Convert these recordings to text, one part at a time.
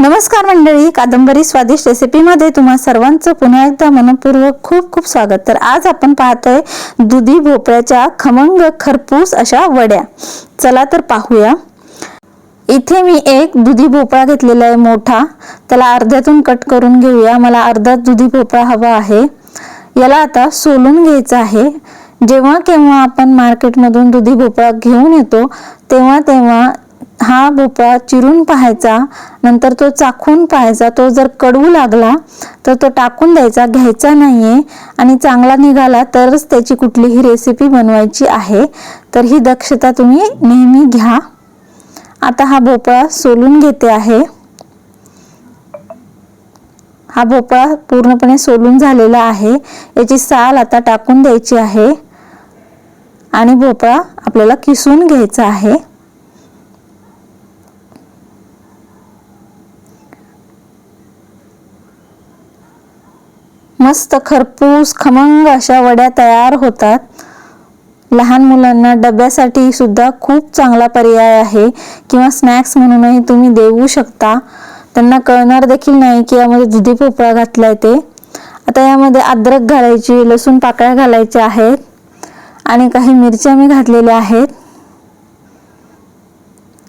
नमस्कार मंडळी कादंबरी स्वादिष्ट रेसिपीमध्ये तुम्हा सर्वांचं पुन्हा एकदा मनपूर्वक खूप खूप स्वागत. तर आज आपण पाहतोय दुधी भोपळ्याच्या खमंग खरपूस अशा वड्या. चला तर पाहूया. इथे मी एक दुधी भोपळा घेतलेला आहे मोठा. त्याला अर्ध्यातून कट करून घेऊया. मला अर्धा दुधी भोपळा हवा आहे. याला आता सोलून घ्यायचं आहे. जेव्हा केव्हा आपण मार्केटमधून दुधी भोपळा घेऊन येतो तेव्हा तेव्हा हा भोपळा चिरून पाहायचा नंतर तो चाखून पाहायचा तो जर कडवू लागला तर तो टाकून द्यायचा घ्यायचा नाहीये आणि चांगला निघाला तरच त्याची कुठलीही रेसिपी बनवायची आहे. तर ही दक्षता तुम्ही नेहमी घ्या. आता हा भोपळा सोलून घेते आहे. हा भोपळा पूर्णपणे सोलून झालेला आहे. याची साल आता टाकून द्यायची आहे आणि भोपळा आपल्याला किसून घ्यायचा आहे. मस्त खरपूस खमंग अशा वड्या तयार होतात. लहान मुलांना डब्यासाठी सुद्धा खूप चांगला पर्याय आहे किंवा स्नॅक्स म्हणूनही तुम्ही देऊ शकता. त्यांना कळणार देखील नाही की यामध्ये दुधी भोपळा घातलाय ते. आता यामध्ये अद्रक घालायची लसूण पाकळ्या घालायच्या आहेत आणि काही मिरच्या मी घातलेल्या आहेत.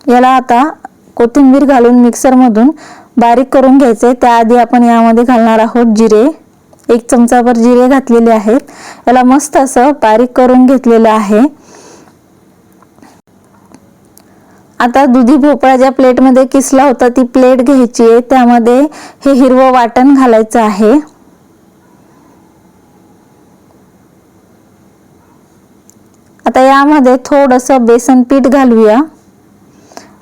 याला आता कोथिंबीर घालून मिक्सरमधून बारीक करून घ्यायचे. त्याआधी आपण यामध्ये घालणार आहोत जिरे. एक चमचाभर जिरे घातलेले आहेत. याला मस्त असं बारीक करून घेतलेलं आहे. आता दुधी भोपळा ज्या प्लेटमध्ये किसला होता ती प्लेट घ्यायची आहे. त्यामध्ये हे हिरवं वाटण घालायचं आहे. आता यामध्ये थोडंसं बेसन पीठ घालूया.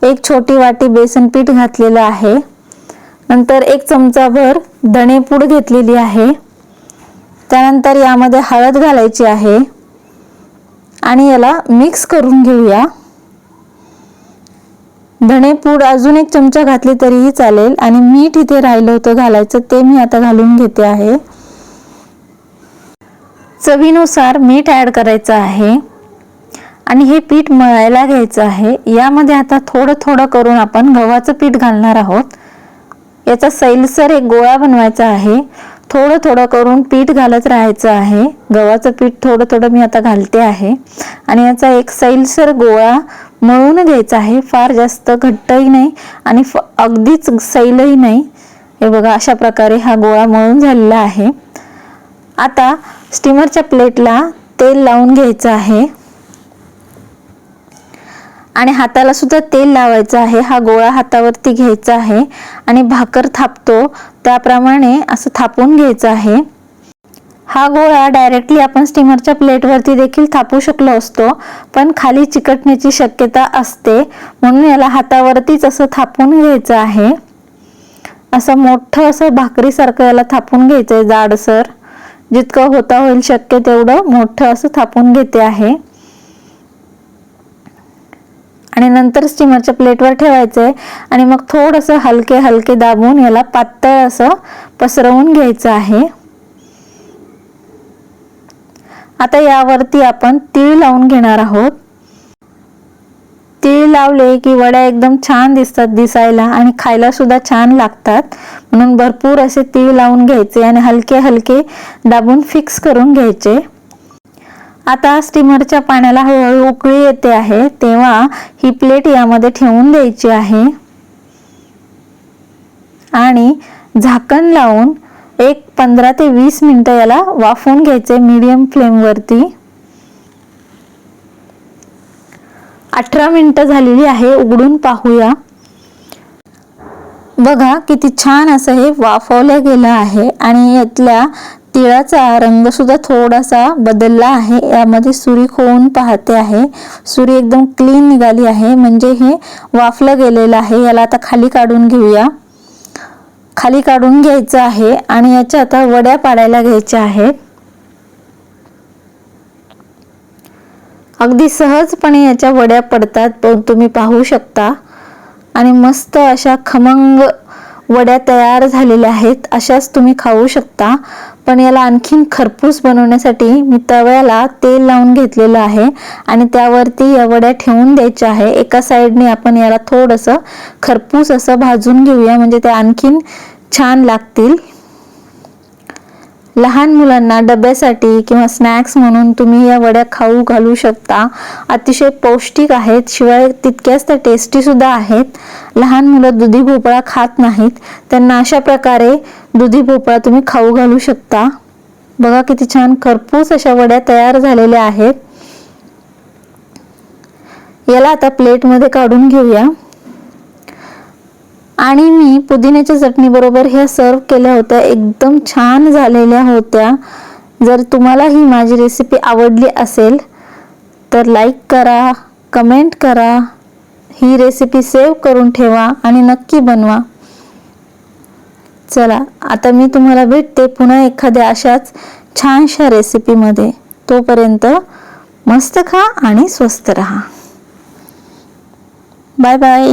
एक छोटी वाटी बेसन पीठ घातलेलं आहे. नंतर एक चमचाभर धणेपूड घेतलेली आहे. त्यानंतर यामध्ये हळद घालायची आहे. आणि याला मिक्स करून घेऊया. धणेपूड अजून एक चमचा घातली तरीही चालेल. आणि मीठ इथे राहिलं होतं घालायचं ते मी आता घालून घेते आहे. चवीनुसार मीठ ऍड करायचं आहे. आणि हे पीठ मळायला घ्यायचं आहे. यामध्ये आता थोडं थोडं करून आपण गव्हाचं पीठ घालणार आहोत. याचा सैलसर एक गोळा बनवायचा आहे. थोडं थोडं करून पीठ घालत राहायचं आहे. गव्हाचं पीठ थोडं थोडं मी आता घालते आहे. आणि याचा एक सैलसर गोळा मळून घ्यायचा आहे. फार जास्त घट्टही नाही आणि अगदीच सैलही नाही. हे बघा अशा प्रकारे हा गोळा मळून झालेला आहे. आता स्टीमरच्या प्लेटला तेल लावून घ्यायचं आहे. आणि हाताला सुद्धा तेल लावायचं आहे. हा गोळा हातावरती घ्यायचा आहे आणि भाकर थापतो. त्याप्रमाणे असं थापून घ्यायचं आहे. हा गोळा डायरेक्टली आपण स्टीमरच्या प्लेटवरती देखील थापू शकलो असतो. पण खाली चिकटण्याची शक्यता असते. म्हणून याला हातावरतीच असं थापून घ्यायचं आहे. असं मोठं असं भाकरीसारखं याला थापून घ्यायचं आहे जाडसर. जितकं होता होईल शक्य तेवढं मोठं असं थापून घेते आहे. आणि नंतर स्टीमरच्या प्लेटवर ठेवायचं. आहे आणि मग थोडंसं हलके हलके दाबून याला पातळ असं पसरवून घ्यायचं आहे. आता यावरती आपण तीळ लावून घेणार आहोत. तीळ लावले की वड्या एकदम छान दिसतात दिसायला आणि खायला सुद्धा छान लागतात. म्हणून भरपूर असे तीळ लावून घ्यायचे आणि हलके हलके दाबून फिक्स करून घ्यायचे. आता स्टीमरच्या पाण्याला हळूहळू उकळी येते आहे तेव्हा ही प्लेट यामध्ये ठेवून द्यायची आहे. आणि झाकण लावून एक पंधरा ते वीस मिनिटं याला वाफवून घ्यायचे मीडियम फ्लेमवरती अठरा मिनिटं झालेली आहे उघडून पाहूया. बघा किती छान असं हे वाफवलं गेलं आहे आणि यातल्या तिळाचा रंग सुद्धा थोडासा बदलला आहे. यामध्ये सुरी खोवून पाहते आहे. सुरी एकदम क्लीन निघाली आहे. म्हणजे हे वाफलं गेलेलं आहे. याला आता खाली काढून घेऊया. खाली काढून घ्यायचं आहे आणि याच्या आता वड्या पाडायला घ्यायच्या आहेत. अगदी सहजपणे याच्या वड्या पडतात. तुम्ही पाहू शकता. आणि मस्त अशा खमंग वड्या तयार झालेल्या आहेत. अशाच तुम्ही खाऊ शकता. पण याला आणखीन खरपूस बनवण्यासाठी मी तव्याला तेल लावून घेतलेलं आहे आणि त्यावरती या वड्या ठेवून द्यायच्या आहे. एका साईडने आपण याला थोडंसं खरपूस असं भाजून घेऊया. म्हणजे ते आणखीन छान लागतील. लहान मुलांना डब्यासाठी किंवा स्नॅक्स म्हणून तुम्ही या वड्या खाऊ घालू शकता. अतिशय पौष्टिक आहेत शिवाय तितक्याच त्या टेस्टी सुद्धा आहेत. लहान मुलं दुधी भोपळा खात नाहीत त्यांना अशा प्रकारे दुधी भोपळा तुम्ही खाऊ घालू शकता. बघा किती छान खरपूस अशा वड्या तयार झालेल्या आहेत. याला आता प्लेटमध्ये काढून घेऊया. आणि मी पुदिन्याच्या चटणीबरोबर ह्या सर्व केल्या होत्या. एकदम छान झालेल्या होत्या. जर तुम्हाला ही माझी रेसिपी आवडली असेल तर लाईक करा कमेंट करा. ही रेसिपी सेव्ह करून ठेवा आणि नक्की बनवा. चला आता मी तुम्हाला भेटते पुन्हा एखाद्या अशाच छानशा रेसिपीमध्ये तोपर्यंत मस्त खा आणि स्वस्त रहा. Bye bye